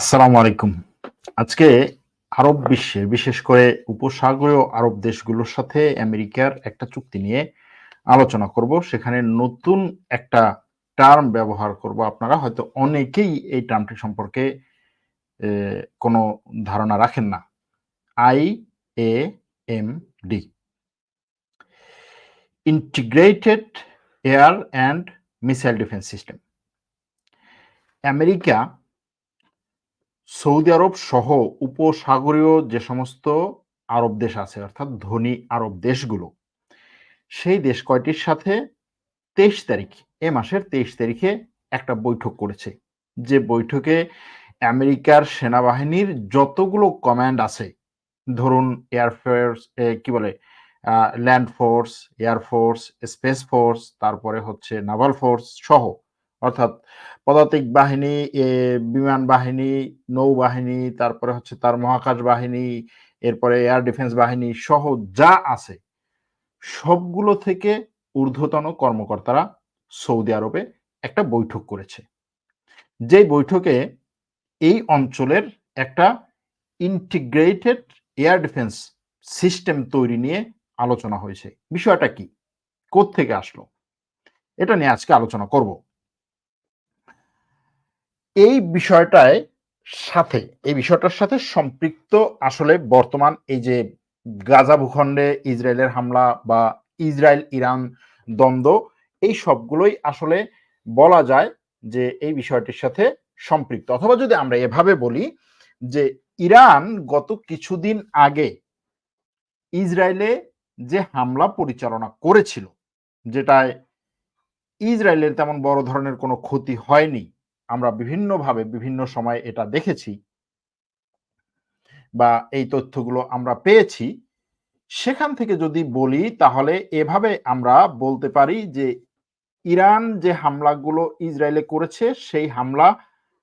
আসসালামু আলাইকুম। আজকে আরব বিশ্বে, বিশেষ করে উপসাগরীয় আরব দেশগুলোর সাথে আমেরিকার একটা চুক্তি নিয়ে আলোচনা করব। সেখানে নতুন একটা টার্ম ব্যবহার করব। আপনারা হয়তো অনেকেই এই টার্মটি সম্পর্কে কোনো ধারণা রাখেন না। I A M D. Integrated air and missile defence system America Saudi আরব সহ উপসাগরীয় যে সমস্ত আরব দেশ আছে, অর্থাৎ ধনী আরব দেশগুলো, সেই দেশ কয়টির সাথে তেইশ তারিখ, এ মাসের তেইশ তারিখে একটা বৈঠক করেছে। যে বৈঠকে আমেরিকার সেনাবাহিনীর যতগুলো কমান্ড আছে, ধরুন এয়ারফোর্স কি বলে land force air force space force, তারপরে হচ্ছে নাভাল ফোর্স সহ অর্থাৎ পদাতিক বাহিনী বিমান বাহিনী নৌবাহিনী তারপরে হচ্ছে তার মহাকাশ বাহিনী, এরপরে এয়ার ডিফেন্স বাহিনী সহ যা আছে, সবগুলো থেকে ঊর্ধ্বতন কর্মকর্তারা সৌদি আরবে একটা বৈঠক করেছে। যে বৈঠকে এই অঞ্চলের একটা ইন্টিগ্রেটেড এয়ার ডিফেন্স সিস্টেম তৈরি নিয়ে আলোচনা হয়েছে। বিষয়টা কি? থেকে আসলো? এটা নিয়ে আজকে আলোচনা করব। এই বিষয়টায় সাথে, এই বিষয়টার সাথে সম্পৃক্ত আসলে বর্তমান এই যে গাজা ভূখণ্ডে ইসরায়েলের হামলা বা ইসরায়েল ইরান দ্বন্দ্ব, এই সবগুলোই আসলে বলা যায় যে এই বিষয়টির সাথে সম্পৃক্ত। অথবা যদি আমরা এভাবে বলি যে ইরান গত কিছুদিন আগে ইসরায়েলে যে হামলা পরিচালনা করেছিল, যেটায় ইসরায়েলের তেমন বড় ধরনের কোনো ক্ষতি হয়নি আমরা বিভিন্নভাবে বিভিন্ন সময় এটা দেখেছি বা এই তথ্যগুলো আমরা পেয়েছি, সেখান থেকে যদি বলি তাহলে এভাবে আমরা বলতে পারি যে ইরান যে হামলাগুলো ইসরায়েলে করেছে, সেই হামলা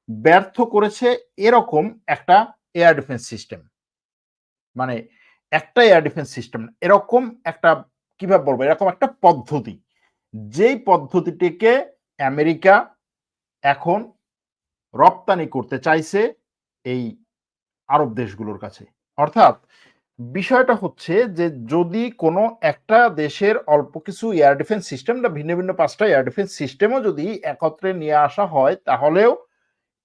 ব্যর্থ করেছে এরকম একটা এয়ার ডিফেন্স সিস্টেম। মানে একটা এয়ার ডিফেন্স সিস্টেম, এরকম একটা কীভাবে বলব, এরকম একটা পদ্ধতি। যেই পদ্ধতিটিকে আমেরিকা এখন রপ্তানি করতে চাইছে এই আরব দেশগুলোর কাছে। অর্থাৎ বিষয়টা হচ্ছে যে, যদি কোনো একটা দেশের অল্প কিছু এয়ার ডিফেন্স সিস্টেমটা ভিন্ন ভিন্ন পাঁচটা এয়ার ডিফেন্স সিস্টেমও যদি একত্রে নিয়ে আসা হয়, তাহলেও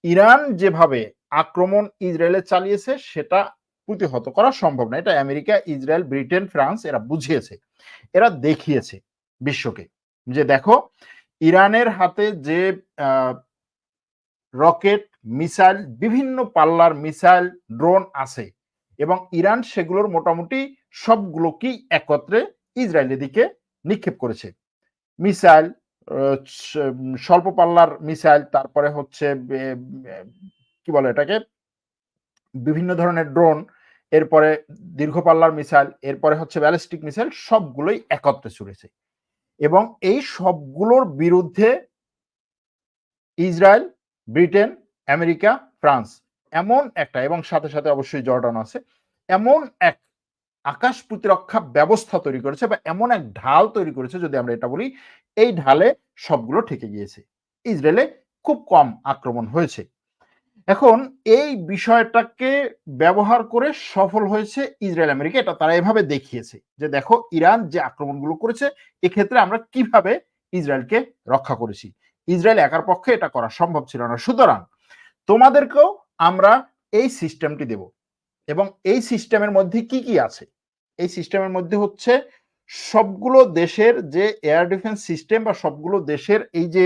ইরান যেভাবে আক্রমণ ইসরায়েলে চালিয়েছে, সেটা প্রতিহত করা সম্ভব না। এটা আমেরিকা, ইসরায়েল, ব্রিটেন, ফ্রান্স এরা বুঝিয়েছে। এরা দেখিয়েছে বিশ্বকে যে, দেখো, ইরানের হাতে যে রকেট, মিসাইল, বিভিন্ন পাল্লার মিসাইল, ড্রোন আছে এবং ইরান সেগুলোর মোটামুটি সবগুলোকেই একত্রে ইসরায়েলের দিকে নিক্ষেপ করেছে। মিসাইল স্বল্প পাল্লার মিসাইল, তারপরে হচ্ছে কি বলে এটাকে? বিভিন্ন ধরনের ড্রোন, এরপরে দীর্ঘ পাল্লার মিসাইল, এরপরে হচ্ছে ব্যালিস্টিক মিসাইল, সবগুলোই একত্রে ছুড়েছে এবং এই সবগুলোর বিরুদ্ধে ইসরায়েল ব্রিটেন, আমেরিকা, ফ্রান্স এমন একটা এবং সাথে সাথে অবশ্যই জর্ডান আছে, এমন এক আকাশ প্রতিরক্ষা ব্যবস্থা তৈরি করেছে বা এমন এক ঢাল তৈরি করেছে যদি আমরা এটা বলি, এই ঢালে সবগুলো ঠেকে গিয়েছে। ইসরায়েলে খুব কম আক্রমণ হয়েছে। এখন এই বিষয়টাকে ব্যবহার করে সফল হয়েছে ইসরায়েল, আমেরিকা, এটা তারা এভাবে দেখিয়েছে যে দেখো, ইরান যে আক্রমণগুলো করেছে, এক্ষেত্রে আমরা কীভাবে ইসরায়েলকে রক্ষা করেছি। ইসরায়েল একার পক্ষে এটা করা সম্ভব ছিল না। সুতরাং তোমাদেরকেও আমরা এই সিস্টেমটি দেব। এবং এই সিস্টেমের মধ্যে কি কি আছে? এই সিস্টেমের মধ্যে হচ্ছে সবগুলো দেশের যে এয়ার ডিফেন্স সিস্টেম বা সবগুলো দেশের এই যে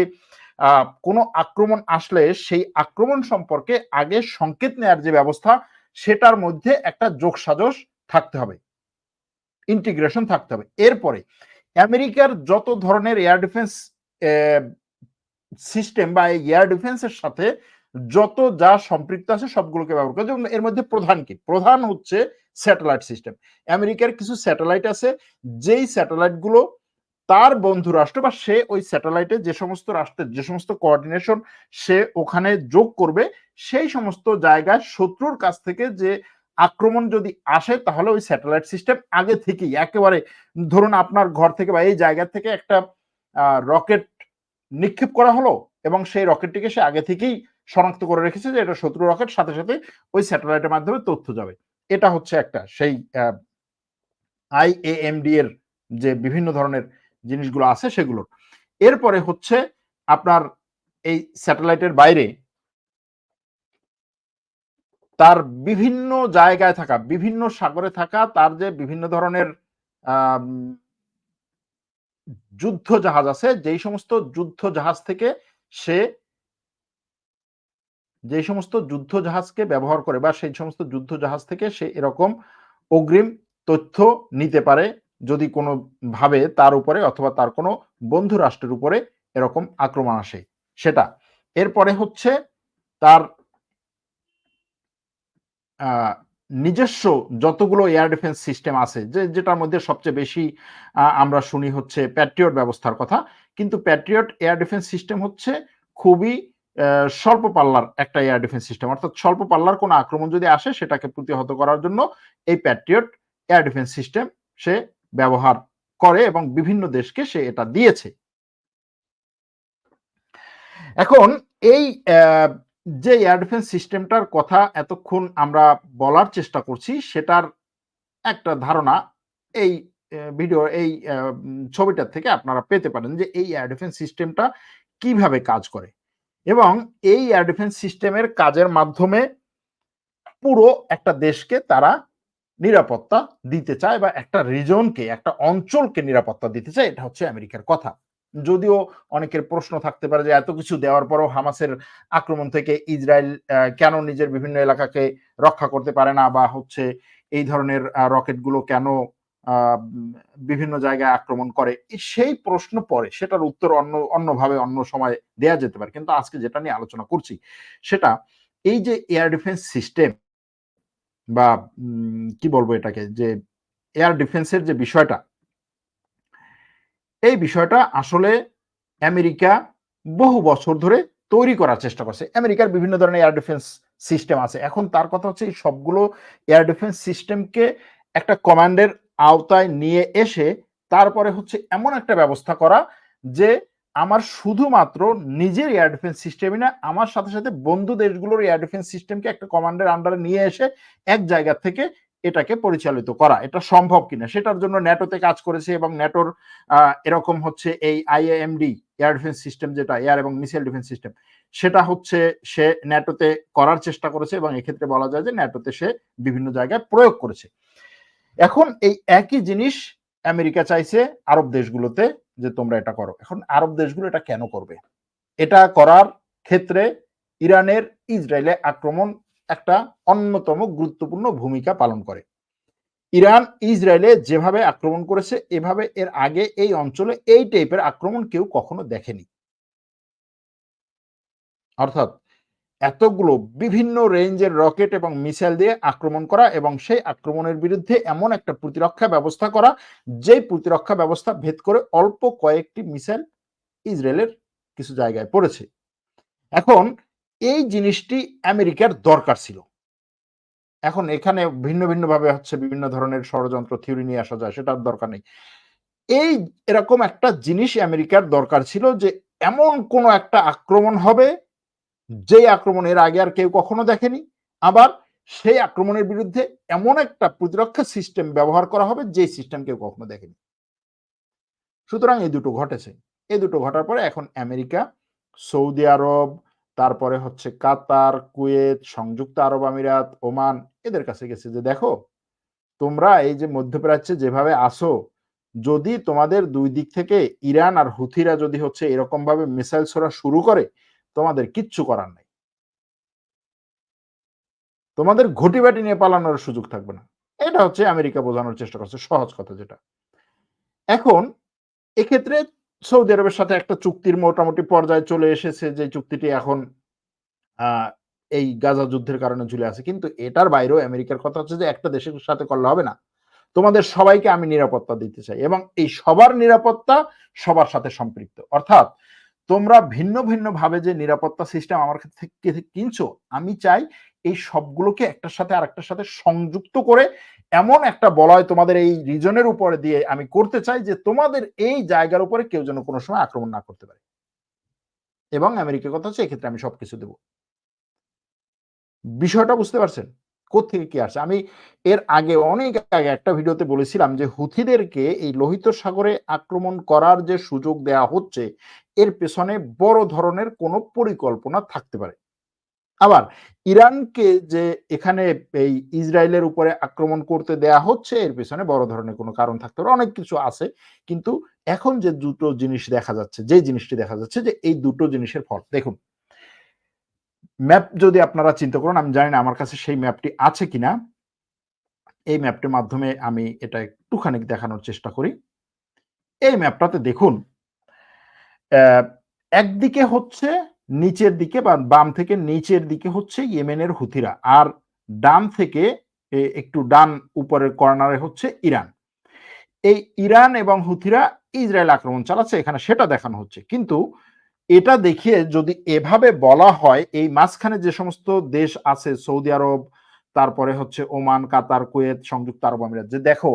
কোনো আক্রমণ আসলে সেই আক্রমণ সম্পর্কে আগে সংকেত নেয়ার যে ব্যবস্থা, সেটার মধ্যে একটা যোগসাজশ থাকতে হবে। ইন্টিগ্রেশন থাকতে হবে। এরপরে আমেরিকার যত ধরনের এয়ার ডিফেন্স সিস্টেম বা এয়ার ডিফেন্সের সাথে যত যা সম্পৃক্ত আছে সবগুলোকে ব্যবহার করে যেমন এর মধ্যে প্রধান কি? প্রধান হচ্ছে স্যাটেলাইট সিস্টেম আমেরিকার কিছু স্যাটেলাইট আছে, যেই স্যাটেলাইটগুলো তার বন্ধু রাষ্ট্র বা সে ওই স্যাটেলাইটে যে সমস্ত রাষ্ট্রের যে সমস্ত কোঅর্ডিনেশন সে ওখানে যোগ করবে, সেই সমস্ত জায়গায় শত্রুর কাছ থেকে যে আক্রমণ যদি আসে, তাহলে ওই স্যাটেলাইট সিস্টেম আগে থেকেই, একেবারে ধরুন আপনার ঘর থেকে বা এই জায়গা থেকে একটা রকেট নিক্ষেপ করা হলো এবং সেই রকেটটিকে সে আগে থেকেই শনাক্ত করে রেখেছে যে এটা শত্রু রকেট, সাথে সাথে ওই স্যাটেলাইটের মাধ্যমে তথ্য যাবে। এটা হচ্ছে একটা সেই আইএএমডি এর যে বিভিন্ন ধরনের জিনিসগুলো আছে সেগুলোর। এরপরে হচ্ছে আপনার এই স্যাটেলাইটের বাইরে তার বিভিন্ন জায়গায় থাকা, বিভিন্ন সাগরে থাকা, তার যে বিভিন্ন ধরনের যুদ্ধ জাহাজ আছে, যেই সমস্ত যুদ্ধ জাহাজ থেকে সে যে সমস্ত যুদ্ধ জাহাজকে ব্যবহার করে বা সেই সমস্ত যুদ্ধ জাহাজ থেকে সে এরকম অগ্রিম তথ্য নিতে পারে যদি কোনো ভাবে তার উপরে অথবা তার কোনো বন্ধু রাষ্ট্রের উপরে এরকম আক্রমণ আসে। সেটা। এরপরে হচ্ছে তার নিজস্ব যতগুলো এয়ার ডিফেন্স সিস্টেম আছে, যে যেটার মধ্যে সবচেয়ে বেশি আমরা শুনি হচ্ছে প্যাট্রিয়ট ব্যবস্থার কথা। কিন্তু প্যাট্রিয়ট এয়ার ডিফেন্স সিস্টেম হচ্ছে খুবই স্বল্প পাল্লার একটা এয়ার ডিফেন্স সিস্টেম অর্থাৎ স্বল্প পাল্লার কোনো আক্রমণ যদি আসে, সেটাকে প্রতিহত করার জন্য এই প্যাট্রিয়ট এয়ার ডিফেন্স সিস্টেম সে ব্যবহার করে এবং বিভিন্ন দেশকে সে এটা দিয়েছে। এখন এই যে এয়ার ডিফেন্স সিস্টেমটার কথা এতক্ষণ আমরা বলার চেষ্টা করছি, সেটার একটা ধারণা এই ভিডিও এই ছবিটার থেকে আপনারা পেতে পারেন যে এই এয়ার ডিফেন্স সিস্টেমটা কীভাবে কাজ করে। এবং এই এয়ার ডিফেন্স সিস্টেমের কাজের মাধ্যমে পুরো একটা দেশকে তারা নিরাপত্তা দিতে চায় বা একটা রিজনকে একটা অঞ্চলকে নিরাপত্তা দিতে চায়, এটা হচ্ছে আমেরিকার কথা। যদিও অনেকের প্রশ্ন থাকতে পারে যে, এত কিছু দেওয়ার পরও হামাসের আক্রমণ থেকে ইসরায়েল কেন নিজের বিভিন্ন এলাকাকে রক্ষা করতে পারে না? বা হচ্ছে এই ধরনের রকেটগুলো কেন বিভিন্ন জায়গায় আক্রমণ করে? সেই প্রশ্ন পরে সেটার উত্তর অন্য, অন্যভাবে অন্য সময় দেয়া যেতে পারে। কিন্তু আজকে যেটা নিয়ে আলোচনা করছি সেটা এই যে এয়ার ডিফেন্স সিস্টেম বা কি বলব এটাকে? যে এয়ার ডিফেন্সের যে বিষয়টা এই বিষয়টা আসলে আমেরিকা বহু বছর ধরে তৈরি করার চেষ্টা করছে। আমেরিকার বিভিন্ন ধরনের এয়ার ডিফেন্স সিস্টেম আছে। এখন তার কথা হচ্ছে এই সবগুলো এয়ার ডিফেন্স সিস্টেমকে একটা কমান্ডের আওতায় নিয়ে এসে তারপরে হচ্ছে এমন একটা ব্যবস্থা করা যে আমার শুধুমাত্র নিজের এয়ার ডিফেন্স সিস্টেমই না, আমার সাথে সাথে বন্ধু দেশগুলোর এয়ার ডিফেন্স সিস্টেমকে একটা কমান্ডের আন্ডারে নিয়ে এসে এক জায়গা থেকে এটাকে পরিচালিত করা, এটা সম্ভব কিনা, সেটার জন্য ন্যাটোতে কাজ করেছে এবং ন্যাটোর এরকম হচ্ছে এই আইএএমডি এয়ার ডিফেন্স সিস্টেম যেটা এয়ার এবং মিসাইল ডিফেন্স সিস্টেম সেটা হচ্ছে সে ন্যাটোতে করার চেষ্টা করেছে এবং এক্ষেত্রে বলা যায় যে ন্যাটোতে সে বিভিন্ন জায়গায় প্রয়োগ করেছে। এখন এই একই জিনিস আমেরিকা চাইছে আরব দেশগুলোতে যে তোমরা এটা করো। এখন আরব দেশগুলো এটা কেন করবে? এটা করার ক্ষেত্রে ইরানের ইসরায়েলে আক্রমণ একটা অন্যতম গুরুত্বপূর্ণ ভূমিকা পালন করে। ইরান ইসরায়েলে যেভাবে আক্রমণ করেছে, এভাবে এর আগে এই অঞ্চলে এই টাইপের আক্রমণ কেউ কখনো দেখেনি। অর্থাৎ এতগুলো বিভিন্ন রেঞ্জের রকেট এবং মিসাইল দিয়ে আক্রমণ করা এবং সেই আক্রমণের বিরুদ্ধে এমন একটা প্রতিরক্ষা ব্যবস্থা করা, যেই প্রতিরক্ষা ব্যবস্থা ভেদ করে অল্প কয়েকটি মিসাইল ইসরায়েলের কিছু জায়গায় পড়েছে। এখন এই জিনিসটি আমেরিকার দরকার ছিল। এখন এখানে ভিন্ন ভিন্ন ভাবে হচ্ছে বিভিন্ন ধরনের ষড়যন্ত্র, থিওরি নিয়ে আসা যায়, সেটার দরকার নেই। এই এরকম একটা জিনিস আমেরিকার দরকার ছিল যে, এমন কোন একটা আক্রমণ হবে যে আক্রমণ এর আগে আর কেউ কখনো দেখেনি। আবার সেই আক্রমণের বিরুদ্ধে এমন একটা প্রতিরক্ষা সিস্টেম ব্যবহার করা হবে যে সিস্টেম কেউ কখনো দেখেনি। সুতরাং এই দুটো ঘটেছে। এই দুটো ঘটার পরে এখন আমেরিকা, সৌদি আরব তারপরে হচ্ছে কাতার, কুয়েত, সংযুক্ত আরব আমিরাত, ওমান, এদের কাছে গেছে যে দেখো, তোমরা এই যে মধ্যপ্রাচ্যে যেভাবে আসো যদি তোমাদের দুই দিক থেকে ইরান আর হুথিরা যদি হচ্ছে এরকম ভাবে মিসাইল ছোড়া শুরু করে, তোমাদের কিচ্ছু করার নাই। তোমাদের ঘটি বাটি নিয়ে পালানোর সুযোগ থাকবে না। এটা হচ্ছে আমেরিকা বোঝানোর চেষ্টা করছে, সহজ কথা যেটা। এখন এক্ষেত্রে সৌদি আরবের সাথে একটা চুক্তির মোটামুটি পর্যায়ে চলে এসেছে, যে চুক্তিটি এখন এই গাজা যুদ্ধের কারণে ঝুলে আছে। কিন্তু এটার বাইরেও আমেরিকার কথা হচ্ছে যে একটা দেশের সাথে করলে হবে না। তোমাদের সবাইকে আমি নিরাপত্তা দিতে চাই এবং এই সবার নিরাপত্তা সবার সাথে সম্পৃক্ত। অর্থাৎ তোমরা ভিন্ন ভিন্ন ভাবে যে নিরাপত্তা সিস্টেম আমার থেকে কিনছো, আমি চাই এই সবগুলোকে একটার সাথে আরেকটার সাথে সংযুক্ত করে এমন একটা বলয় তোমাদের এই রিজনের উপরে দিয়ে আমি করতে চাই যে তোমাদের এই জায়গার উপরে কেউ যেন কোনো সময় আক্রমণ না করতে পারে। এবং আমেরিকার কথা হচ্ছে, এক্ষেত্রে আমি সবকিছু দেবো। বিষয়টা বুঝতে পারছেন? কোথেকে কি আসছে? আমি এর আগে, অনেক আগে একটা ভিডিওতে বলেছিলাম যে হুথিদেরকে এই লোহিত সাগরে আক্রমণ করার যে সুযোগ দেয়া হচ্ছে, এর পেছনে বড় ধরনের কোনো পরিকল্পনা থাকতে পারে। আবার ইরানকে যে এখানে এই ইসরায়েলের উপরে আক্রমণ করতে দেয়া হচ্ছে, এর পেছনে বড় ধরনের কোনো কারণ থাকতে পারে, অনেক কিছু আছে। কিন্তু এখন যে দুটো জিনিস দেখা যাচ্ছে, যে জিনিসটি দেখা যাচ্ছে যে এই দুটো জিনিসের ফল। দেখুন, ম্যাপ যদি আপনারা চিন্তা করুন, আমি জানি না আমার কাছে সেই ম্যাপটি আছে কিনা, এই ম্যাপটির মাধ্যমে আমি এটা একটুখানি দেখানোর চেষ্টা করি। এই ম্যাপটাতে দেখুন একদিকে হচ্ছে নিচের দিকে বা বাম থেকে নিচের দিকে হচ্ছে ইয়েমেনের হুথিরা। আর ডান থেকে একটু ডান উপরের কর্নারে হচ্ছে ইরান। এই ইরান এবং হুথিরা ইসরায়েল আক্রমণ চালাচ্ছে, এখানে সেটা দেখানো হচ্ছে। কিন্তু এটা দেখিয়ে যদি এভাবে বলা হয়, এই মাঝখানে যে সমস্ত দেশ আছে, সৌদি আরব, তারপরে হচ্ছে ওমান, কাতার, কুয়েত, সংযুক্ত আরব আমিরাত, যে দেখো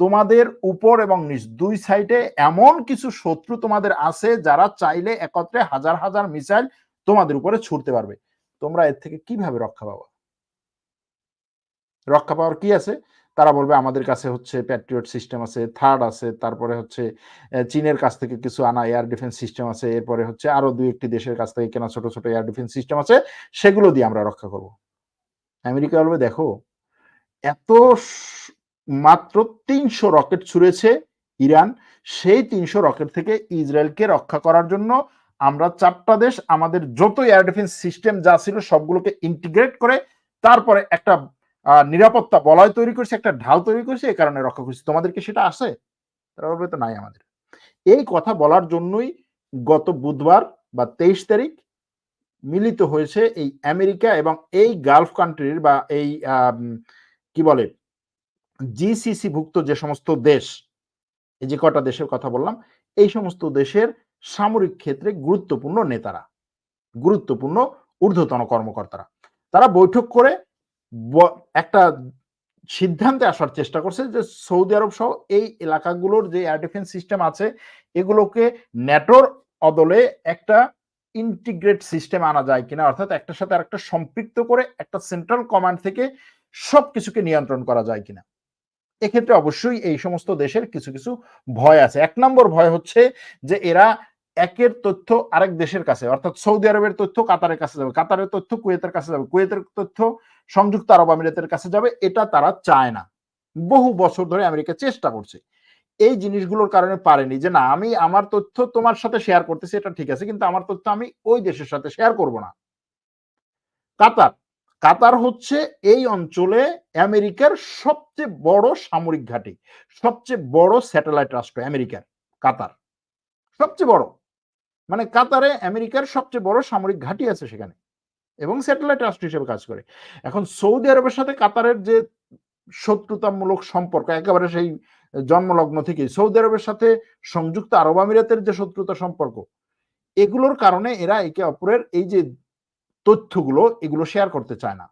তোমাদের উপর এবং নিচ দুই সাইডে এমন কিছু শত্রু তোমাদের আছে যারা চাইলে একত্রে হাজার হাজার মিসাইল তোমাদের উপরে ছুটতে পারবে। তোমরা এর থেকে কীভাবে রক্ষা পাবা? রক্ষা পাওয়ার কি আছে? তারা বলবে, আমাদের কাছে হচ্ছে প্যাট্রিয়ট সিস্টেম আছে থার্ড আছে, তারপরে হচ্ছে চীনের কাছ থেকে কিছু আনা এয়ার ডিফেন্স সিস্টেম আছে, এরপরে হচ্ছে আরও দুই একটি দেশের কাছ থেকে কেনা ছোট ছোট এয়ার ডিফেন্স সিস্টেম আছে, সেগুলো দিয়ে আমরা রক্ষা করব। আমেরিকা বলবে, দেখো, এত মাত্র তিনশো রকেট ছুড়েছে ইরান। সেই তিনশো রকেট থেকে ইসরায়েলকে রক্ষা করার জন্য আমরা চারটা দেশ, আমাদের যত এয়ার ডিফেন্স সিস্টেম যা ছিল সবগুলোকে ইন্টিগ্রেট করে তারপরে একটা নিরাপত্তা বলয় তৈরি করছে, একটা ঢাল তৈরি করছে এই কারণে রক্ষা করছি। তোমাদেরকে সেটা আসে তারা বলবে তো নাই আমাদের। এই কথা বলার জন্যই গত বুধবার বা তেইশ তারিখ মিলিত হয়েছে এই আমেরিকা এবং এই গালফ কান্ট্রির বা এই কি বলে জিসিসি ভুক্ত যে সমস্ত দেশ, এই যে কটা দেশের কথা বললাম, এই সমস্ত দেশের সামরিক ক্ষেত্রে গুরুত্বপূর্ণ নেতারা, গুরুত্বপূর্ণ ঊর্ধ্বতন কর্মকর্তারা। তারা বৈঠক করে একটা সিদ্ধান্তে আসার চেষ্টা করছে যে সৌদি আরব সহ এই এলাকাগুলোর যে এয়ার ডিফেন্স সিস্টেম আছে, এগুলোকে ন্যাটোর অদলে একটা ইন্টিগ্রেট সিস্টেম আনা যায় কিনা, অর্থাৎ একটার সাথে আরেকটা সম্পৃক্ত করে একটা সেন্ট্রাল কমান্ড থেকে সবকিছুকে নিয়ন্ত্রণ করা যায় কিনা। এক্ষেত্রে অবশ্যই এই সমস্ত দেশের কিছু কিছু ভয় আছে। এক নম্বর ভয় হচ্ছে যে এরা একের তথ্য আরেক দেশের কাছে, অর্থাৎ সৌদি আরবের তথ্য কাতারের কাছে যাবে। কাতারের তথ্য কুয়েতের কাছে যাবে। কুয়েতের তথ্য সংযুক্ত আরব আমিরাতের কাছে যাবে, এটা তারা চায় না। বহু বছর ধরে আমেরিকা চেষ্টা করছে। এই জিনিসগুলোর কারণে পারেনি যে, না, আমি আমার তথ্য তোমার সাথে শেয়ার করতেছি, এটা ঠিক আছে, কিন্তু আমার তথ্য আমি ওই দেশের সাথে শেয়ার করব না। কাতার কাতার হচ্ছে এই অঞ্চলে আমেরিকার সবচেয়ে বড় সামরিক ঘাঁটি, সবচেয়ে বড় স্যাটেলাইট রাষ্ট্র আমেরিকার, কাতার। সবচেয়ে বড়। মানে কাতারে আমেরিকার সবচেয়ে বড় সামরিক ঘাঁটি আছে সেখানে এবং স্যাটেলাইট রাষ্ট্র হিসেবে কাজ করে। এখন সৌদি আরবের সাথে কাতারের যে শত্রুতামূলক সম্পর্ক, একেবারে সেই জন্মলগ্ন থেকে সৌদি আরবের সাথে সংযুক্ত আরব আমিরাতের যে শত্রুতা সম্পর্ক, এগুলোর কারণে এরা একে অপরের এই যে তথ্যগুলো এগুলো শেয়ার করতে চায় না।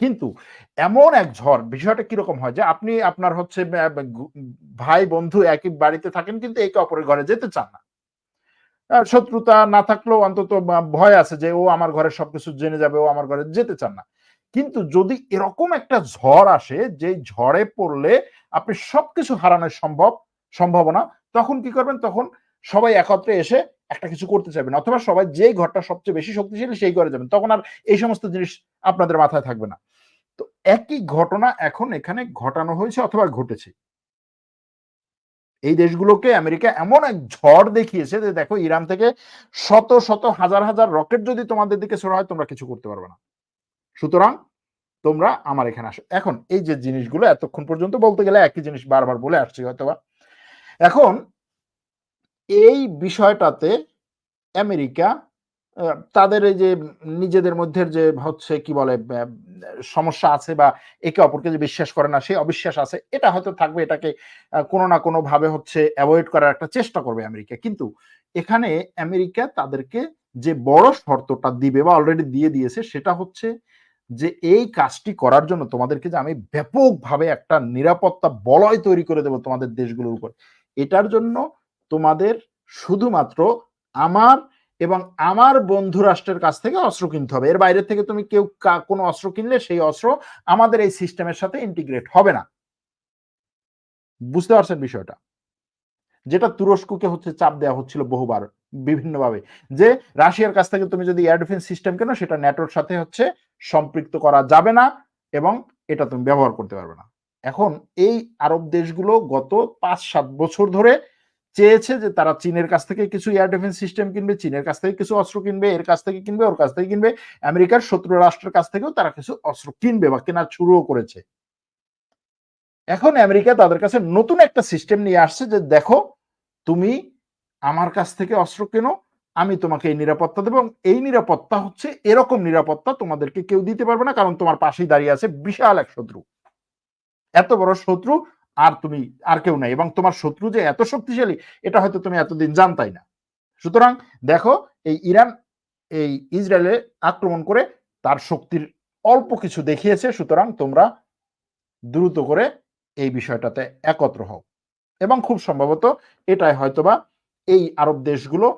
কিন্তু এমন এক ঝড়, বিষয়টা কীরকম হয় যে আপনি আপনার হচ্ছে ভাই, বন্ধু একই বাড়িতে থাকেন কিন্তু একে অপরের ঘরে যেতে চান না। শত্রুতা না থাকলেও অন্তত ভয় আছে যে ও আমার ঘরে সবকিছু জেনে যাবে, ও আমার ঘরে যেতে চান না। কিন্তু যদি এরকম একটা ঝড় আসে যে ঝড়ে পড়লে আপনি সবকিছু হারানোর সম্ভব, সম্ভাবনা, তখন কি করবেন? তখন সবাই একত্রে এসে একটা কিছু করতে চাইবেন অথবা সবাই যেই ঘরটা সবচেয়ে বেশি শক্তিশালী সেই ঘরে যাবেন। তখন আর এই সমস্ত জিনিস আপনাদের মাথায় থাকবে না। তো একই ঘটনা এখন এখানে ঘটানো হয়েছে অথবা ঘটেছে। এই দেশগুলোকে আমেরিকা এমন এক ঝড় দেখিয়েছে যে, দেখো, ইরান থেকে শত শত, হাজার হাজার রকেট যদি তোমাদের দিকে ছোড়া হয়, তোমরা কিছু করতে পারবে না। সুতরাং তোমরা আমার এখানে আসো। এখন এই যে জিনিসগুলো এতক্ষণ পর্যন্ত বলতে গেলে একই জিনিস বারবার বলে আসছি হয়তোবা। এখন এই বিষয়টাতে আমেরিকা তাদের এই যে নিজেদের মধ্যে যে হচ্ছে কি বলে সমস্যা আছে বা একে অপরকে যে বিশ্বাস করে না সেই অবিশ্বাস আছে, এটা হয়তো থাকবে, এটাকে কোনো না কোনো ভাবে হচ্ছে অ্যাভয়েড করার একটা চেষ্টা করবে আমেরিকা। কিন্তু এখানে আমেরিকা তাদেরকে যে বড় শর্তটা দিবে বা অলরেডি দিয়ে দিয়েছে, সেটা হচ্ছে যে এই কাজটি করার জন্য তোমাদেরকে যে আমি ব্যাপকভাবে একটা নিরাপত্তা বলয় তৈরি করে দেবো তোমাদের দেশগুলোর উপর। এটার জন্য তোমাদের শুধুমাত্র আমার এবং আমার বন্ধু রাষ্ট্রের কাছ থেকে অস্ত্র কিনতে হবে। এর বাইরে থেকে তুমি কেউ কোনো অস্ত্র কিনলে সেই অস্ত্র আমাদের এই সিস্টেমের সাথে ইন্টিগ্রেট হবে না। বুঝতে পারছেন বিষয়টা? যেটা তুরস্ককে হচ্ছে চাপ দেওয়া হচ্ছিল বহুবার বিভিন্নভাবে। যে রাশিয়ার কাছ থেকে তুমি যদি এয়ার ডিফেন্স সিস্টেম কেনো, সেটা ন্যাটোর সাথে হচ্ছে সম্পৃক্ত করা যাবে না এবং এটা তুমি ব্যবহার করতে পারবে না। এখন এই আরব দেশগুলো গত পাঁচ সাত বছর ধরে চেয়েছে যে তারা চীনের কাছ থেকে কিছু এয়ার ডিফেন্স সিস্টেম কিনবে, চীনের কাছ থেকে কিছু অস্ত্র কিনবে, এর কাছ থেকে কিনবে, ওর কাছ থেকে কিনবে, আমেরিকার শত্রু রাষ্ট্রের কাছ থেকেও তারা কিছু অস্ত্র কিনবে বা কেনা শুরুও করেছে। এখন আমেরিকা তাদের কাছে নতুন একটা সিস্টেম নিয়ে আসছে যে দেখো, তুমি আমার কাছ থেকে অস্ত্র কেনো, আমি তোমাকে এই নিরাপত্তা দেবো এই নিরাপত্তা হচ্ছে এরকম নিরাপত্তা তোমাদেরকে কেউ দিতে পারবে না কারণ তোমার পাশেই দাঁড়িয়ে আছে বিশাল এক শত্রু। এত বড় শত্রু আর তুমি, আর কেউ নাই এবং তোমার শত্রু যে এত শক্তিশালী, এটা হয়তো তুমি এতদিন জানতাই না। সুতরাং দেখো, এই ইরান এই ইসরায়েলে আক্রমণ করে তার শক্তির অল্প কিছু দেখিয়েছে, সুতরাং তোমরা দ্রুত করে এই বিষয়টাতে একত্র হও। এবং খুব সম্ভবত এটাই হয়তোবা এই আরব দেশগুলো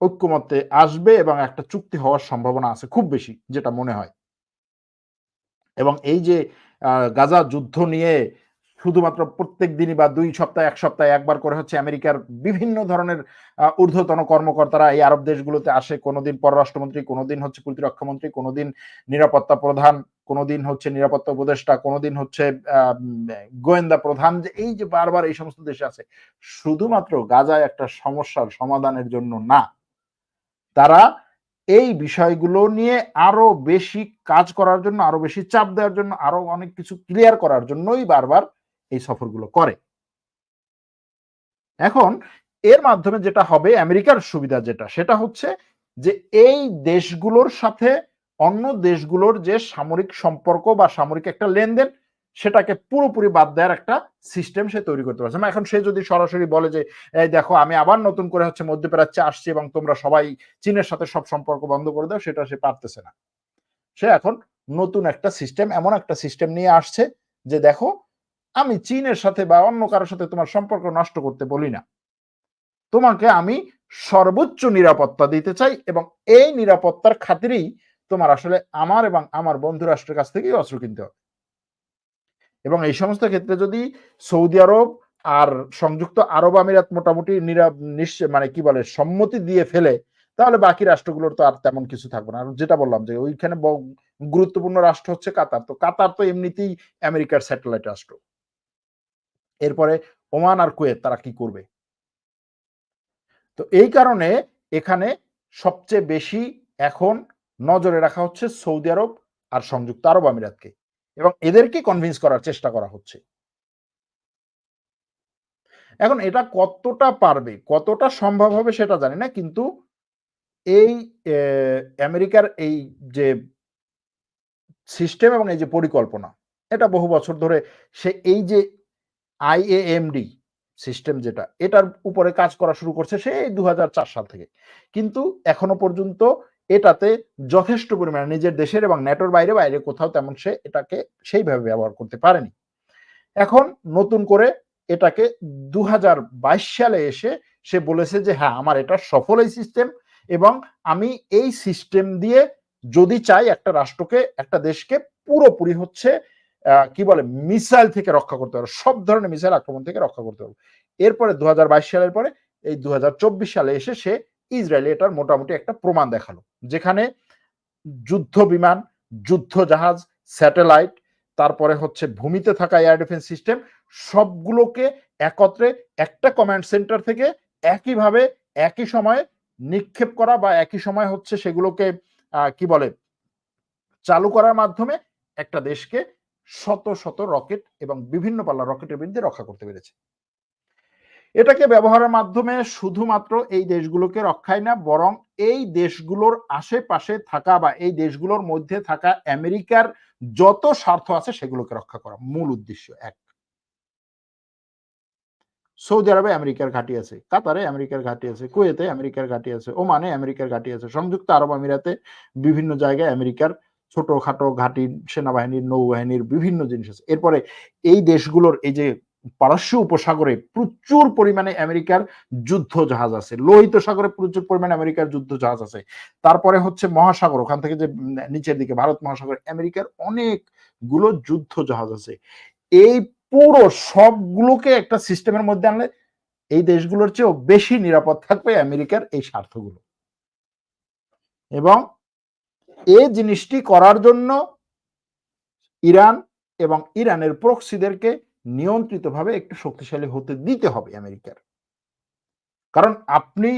ঐক্যমত্যে আসবে এবং একটা চুক্তি হওয়ার সম্ভাবনা আছে খুব বেশি, যেটা মনে হয়। এবং এই যে গাজা যুদ্ধ নিয়ে শুধুমাত্র প্রত্যেক দিনই বা দুই সপ্তাহে, এক সপ্তাহে একবার করে হচ্ছে আমেরিকার বিভিন্ন ধরনের ঊর্ধ্বতন কর্মকর্তারা এই আরব দেশগুলোতে আসে। কোনোদিন পররাষ্ট্রমন্ত্রী, কোনোদিন হচ্ছে প্রতিরক্ষামন্ত্রী কোনোদিন নিরাপত্তা প্রধান, কোনোদিন হচ্ছে নিরাপত্তা উপদেষ্টা, কোনোদিন হচ্ছে গোয়েন্দা প্রধান। যে এই যে বারবার এই সমস্ত দেশে আছে, শুধুমাত্র গাজায় একটা সমস্যার সমাধানের জন্য না। তারা এই বিষয়গুলো নিয়ে আরও বেশি কাজ করার জন্য, আরও বেশি চাপ দেওয়ার জন্য, আরও অনেক কিছু ক্লিয়ার করার জন্যই বারবার এই সফরগুলো করে। এখন এর মাধ্যমে যেটা হবে, আমেরিকার সুবিধা যেটা, সেটা হচ্ছে যে এই দেশগুলোর সাথে অন্য দেশগুলোর যে সামরিক সম্পর্ক বা সামরিক একটা লেনদেন, সেটাকে পুরোপুরি বাদ দেওয়ার একটা সিস্টেম সে তৈরি করতে পারছে। না এখন সে যদি সরাসরি বলে যে, এই দেখো, আমি আবার নতুন করে হচ্ছে মধ্যপ্রাচ্যে আসছি এবং তোমরা সবাই চীনের সাথে সব সম্পর্ক বন্ধ করে দাও, সেটা সে পারতেছে না। সে এখন নতুন একটা সিস্টেম, এমন একটা সিস্টেম নিয়ে আসছে যে দেখো আমি চীনের সাথে বা অন্য কারোর সাথে তোমার সম্পর্ক নষ্ট করতে বলি না। তোমাকে আমি সর্বোচ্চ নিরাপত্তা দিতে চাই এবং এই নিরাপত্তার খাতিরেই তোমার আসলে আমার এবং আমার বন্ধু রাষ্ট্রের কাছ থেকেই অস্ত্র কিনতে হবে। এবং এই সমস্ত ক্ষেত্রে যদি সৌদি আরব আর সংযুক্ত আরব আমিরাত মোটামুটি নিরা নিশ্চয় মানে কি বলে, সম্মতি দিয়ে ফেলে, তাহলে বাকি রাষ্ট্রগুলোর তো আর তেমন কিছু থাকবে না। যেটা বললাম যে ওইখানে গুরুত্বপূর্ণ রাষ্ট্র হচ্ছে কাতার। তো কাতার তো এমনিতেই আমেরিকার স্যাটেলাইট রাষ্ট্র। এরপরে ওমান আর কুয়েত তারা কি করবে? তো এই কারণে এখানে সবচেয়ে বেশি এখন নজরে রাখা হচ্ছে সৌদি আরব আর সংযুক্ত আরব আমিরাতকে এবং এদেরকে কনভিন্স করার চেষ্টা করা হচ্ছে। এখন এটা কতটা পারবে, কতটা সম্ভব হবে সেটা জানি না, কিন্তু এই আমেরিকার এই যে সিস্টেম এবং এই যে পরিকল্পনা, এটা বহু বছর ধরে সে, এই যে আইএএমডি সিস্টেম যেটা, এটার উপরে কাজ করা শুরু করছে সেই দু সাল থেকে। কিন্তু এখনও পর্যন্ত এটাতে যথেষ্ট পরিমাণে নিজের দেশের এবং নেটোর বাইরে বাইরে কোথাও তেমন সে এটাকে সেইভাবে ব্যবহার করতে পারেনি। এখন নতুন করে এটাকে দু হাজার বাইশ সালে এসে সে বলেছে যে হ্যাঁ আমার এটা সফল এই সিস্টেম এবং আমি এই সিস্টেম দিয়ে যদি চাই একটা রাষ্ট্রকে, একটা দেশকে পুরোপুরি হচ্ছে কি বলে, মিসাইল থেকে রক্ষা করতে পারব সব ধরনের মিসাইল আক্রমণ থেকে রক্ষা করতে পারব এরপরে দু হাজার বাইশ সালের পরে, এই দু হাজার চব্বিশ সালে এসে সে ইসরায়েলে এটার মোটামুটি একটা প্রমাণ দেখাল, যেখানে যুদ্ধ বিমান, যুদ্ধ জাহাজ, স্যাটেলাইট, তারপরে হচ্ছে ভূমিতে থাকা এয়ার ডিফেন্স সিস্টেম, সবগুলোকে একত্রে একটা কমান্ড সেন্টার থেকে একইভাবে একই সময়ে নিক্ষেপ করা বা একই সময় হচ্ছে সেগুলোকে কি বলে, চালু করার মাধ্যমে একটা দেশকে শত শত রকেট এবং বিভিন্ন পাল্লা রকেটের বিরুদ্ধে রক্ষা করতে পেরেছে। এটাকে ব্যবহারের মাধ্যমে শুধুমাত্র এই দেশগুলোকে রক্ষায় না, বরং এই দেশগুলোর আশেপাশে থাকা বা এই দেশগুলোর মধ্যে থাকা আমেরিকার যত স্বার্থ আছে সেগুলোকে রক্ষা করা মূল উদ্দেশ্য এক। সৌদি আরবে আমেরিকার ঘাঁটি আছে, কাতারে আমেরিকার ঘাঁটি আছে, কুয়েতে আমেরিকার ঘাঁটি আছে, ওমানে আমেরিকার ঘাঁটি আছে, সংযুক্ত আরব আমিরাতে বিভিন্ন জায়গায় আমেরিকার ছোটখাটো ঘাঁটি, সেনাবাহিনীর, নৌবাহিনীর বিভিন্ন জিনিস আছে। এরপরে এই দেশগুলোর এই যে পারস্য উপসাগরে প্রচুর পরিমাণে আমেরিকার যুদ্ধ জাহাজ আছে। লোহিত সাগরে প্রচুর পরিমাণে আমেরিকার যুদ্ধ জাহাজ আছে। তারপরে হচ্ছে মহাসাগর, ওখান থেকে যে নিচের দিকে ভারত মহাসাগর আমেরিকার অনেকগুলো যুদ্ধ জাহাজ আছে। এই পুরো সবগুলোকে একটা সিস্টেমের মধ্যে আনলে এই দেশগুলোর চেয়েও বেশি নিরাপদ থাকবে আমেরিকার এই স্বার্থগুলো। এবং এই জিনিসটি করার জন্য ইরান এবং ইরানের প্রক্সিদেরকে নিয়ন্ত্রিতভাবে একটু শক্তিশালী হতে দিতে হবে আমেরিকার। কারণ আপনি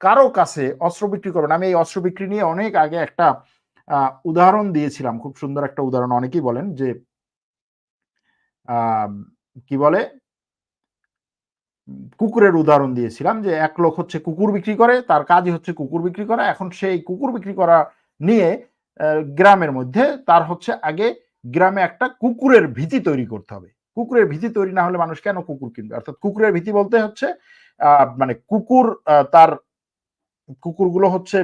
কারও কাছে অস্ত্র বিক্রি করবেন। আমি এই অস্ত্র বিক্রি নিয়ে অনেক আগে একটা উদাহরণ দিয়েছিলাম। খুব সুন্দর একটা উদাহরণ অনেকেই বলেন যে কি বলে? কুকুরের উদাহরণ দিয়েছিলাম যে, এক লোক হচ্ছে কুকুর বিক্রি করে, তার কাজই হচ্ছে কুকুর বিক্রি করা। এখন সেই কুকুর বিক্রি করা নিয়ে গ্রামের মধ্যে, তার হচ্ছে আগে গ্রামে একটা কুকুরের ভীতি তৈরি করতে হবে। কুকুরের ভীতি তৈরি না হলে মানুষ কেন কুকুর কিনবে? অর্থাৎ কুকুরের ভীতি বলতে হচ্ছে মানে কুকুর তার কুকুরগুলো হচ্ছে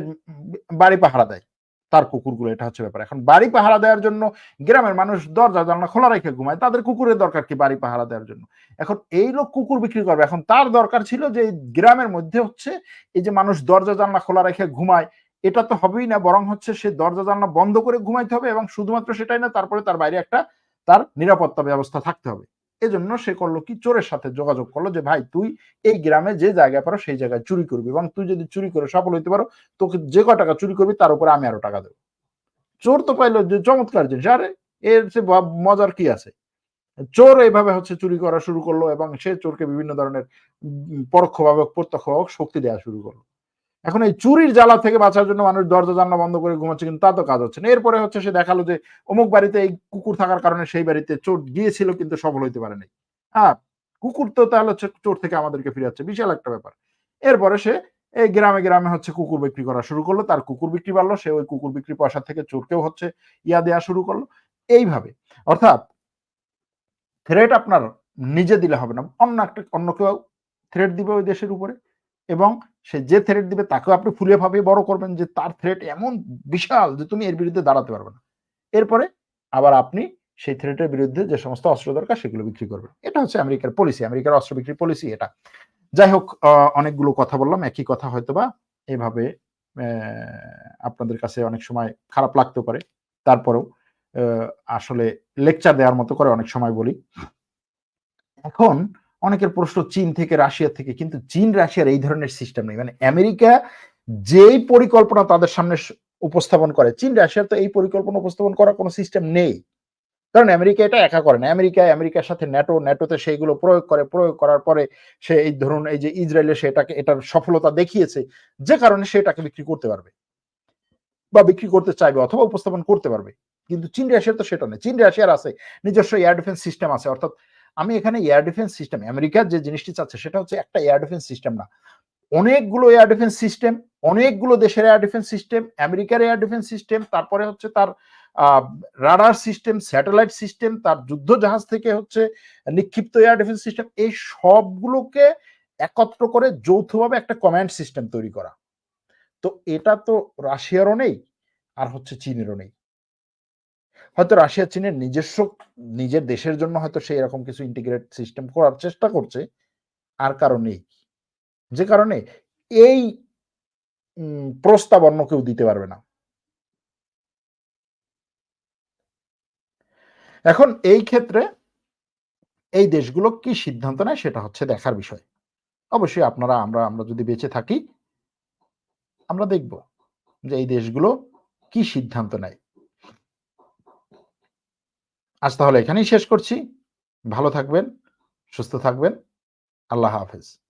বাড়ি পাহারা দেয়। তার কুকুরগুলো, এটা হচ্ছে ব্যাপার। এখন বাড়ি পাহারা দেওয়ার জন্য গ্রামের মানুষ দরজা, জানলা খোলা রেখে ঘুমায়। তাদের কুকুরের দরকার কি বাড়ি পাহারা দেওয়ার জন্য? এখন এই লোক কুকুর বিক্রি করবে। এখন তার দরকার ছিল যে গ্রামের মধ্যে হচ্ছে এই যে মানুষ দরজা, জানলা খোলা রেখে ঘুমায় এটা তো হবেই না, বরং হচ্ছে সে দরজা জানলা বন্ধ করে ঘুমাইতে হবে এবং শুধুমাত্র সেটাই না, তারপরে তার বাইরে একটা তার নিরাপত্তা ব্যবস্থা থাকতে হবে। এজন্য সে করল কি, চোরের সাথে যোগাযোগ করল যে, ভাই, তুই এই গ্রামে যে জায়গায় পারো সেই জায়গায় চুরি করবি এবং তুই যদি চুরি করে সফল হইতে পারো, তোকে যে ক টাকা চুরি করবি তার উপরে আমি আরও টাকা দেবো। চোর তো পাইলো যে, চমৎকার জিনিস, আরে এর সে মজার কি আছে? চোর এইভাবে হচ্ছে চুরি করা শুরু করল এবং সে চোরকে বিভিন্ন ধরনের পরোক্ষভাবে প্রত্যক্ষভাবে শক্তি দেওয়া শুরু করল। এখন এই চুরির জ্বালা থেকে বাঁচার জন্য মানুষ দরজা জানলা বন্ধ করে ঘুমাচ্ছে, কিন্তু তা তো কাজ হচ্ছে না। এরপরে হচ্ছে সে দেখাল যে অমুক বাড়িতে এই কুকুর থাকার কারণে সেই বাড়িতে চোর গিয়েছিল, কিন্তু সফল হইতে পারে নাই। হ্যাঁ কুকুর তো তাহলে হচ্ছে চোর থেকে আমাদেরকে ফিরাচ্ছে, বিশাল একটা ব্যাপার। এরপরে সে এই গ্রামে গ্রামে হচ্ছে কুকুর বিক্রি করা শুরু করল, তার কুকুর বিক্রি বাড়লো, সে ওই কুকুর বিক্রি পয়সা থেকে চোরকেও হচ্ছে ইয়া দেওয়া শুরু করল। এইভাবে, অর্থাৎ থ্রেট আপনার নিজে দিলে হবে না, অন্য একটা, অন্য কেউ থ্রেট দিবে ওই দেশের উপরে। এবং সে যে থ্রেট দিবে তাকেও আপনি ফুলে ভাবে বড় করবেন যে তার থ্রেট এমন বিশাল যে তুমি এর বিরুদ্ধে দাঁড়াতে পারবে না। এরপরে আবার আপনি সেই থ্রেটের বিরুদ্ধে যে সমস্ত অস্ত্র দরকার সেগুলো বিক্রি করবেন। এটা হচ্ছে আমেরিকার পলিসি আমেরিকার অস্ত্র বিক্রি পলিসি এটা। যাই হোক অনেকগুলো কথা বললাম, একই কথা হয়তো বা এভাবে আপনাদের কাছে অনেক সময় খারাপ লাগতে পারে। তারপরেও আসলে লেকচার দেওয়ার মতো করে অনেক সময় বলি। এখন অনেকের প্রশ্ন চীন থেকে রাশিয়া থেকে, কিন্তু চীন, রাশিয়ার এই ধরনের সিস্টেম নেই। মানে আমেরিকা যেই পরিকল্পনা তাদের সামনে উপস্থাপন করে, চীন, রাশিয়ার তো এই পরিকল্পনা উপস্থাপন করার কোনো সিস্টেম নেই। কারণ আমেরিকা এটা একা করে না। আমেরিকা আমেরিকার সাথে ন্যাটো ন্যাটোতে সেইগুলো প্রয়োগ করে, প্রয়োগ করার পরে সে এই ধরুন এই যে ইসরায়েলে সেটাকে এটার সফলতা দেখিয়েছে, যে কারণে সে এটাকে বিক্রি করতে পারবে। বা বিক্রি করতে চাইবে অথবা উপস্থাপন করতে পারবে। কিন্তু চীন, রাশিয়ার তো সেটা নেই। চীন, রাশিয়ার আছে, নিজস্ব এয়ার ডিফেন্স সিস্টেম আছে। অর্থাৎ আমি এখানে এয়ার ডিফেন্স সিস্টেম আমেরিকার যে জিনিসটি চাচ্ছে সেটা হচ্ছে একটা এয়ার ডিফেন্স সিস্টেম না। অনেকগুলো এয়ার ডিফেন্স সিস্টেম অনেকগুলো দেশের এয়ার ডিফেন্স সিস্টেম আমেরিকার এয়ার ডিফেন্স সিস্টেম তারপরে হচ্ছে তার রাডার সিস্টেম স্যাটেলাইট সিস্টেম তার যুদ্ধ জাহাজ থেকে হচ্ছে নিক্ষিপ্ত এয়ার ডিফেন্স সিস্টেম এই সবগুলোকে একত্র করে যৌথভাবে একটা কমান্ড সিস্টেম তৈরি করা। তো এটা তো রাশিয়ারও নেই, আর হচ্ছে চীনেরও নেই। হয়তো রাশিয়া, চীনের নিজস্ব, নিজের দেশের জন্য হয়তো সেই রকম কিছু ইন্টিগ্রেট সিস্টেম করার চেষ্টা করছে, আর কারণেই যে কারণে এই প্রস্তাব অন্য কেউ দিতে পারবে না। এখন এই ক্ষেত্রে এই দেশগুলো কি সিদ্ধান্ত নেয় সেটা হচ্ছে দেখার বিষয়। অবশ্যই আপনারা, আমরা আমরা যদি বেঁচে থাকি, আমরা দেখব যে এই দেশগুলো কি সিদ্ধান্ত নেয়। আজ তাহলে এখানেই শেষ করছি। ভালো থাকবেন সুস্থ থাকবেন। আল্লাহ হাফেজ।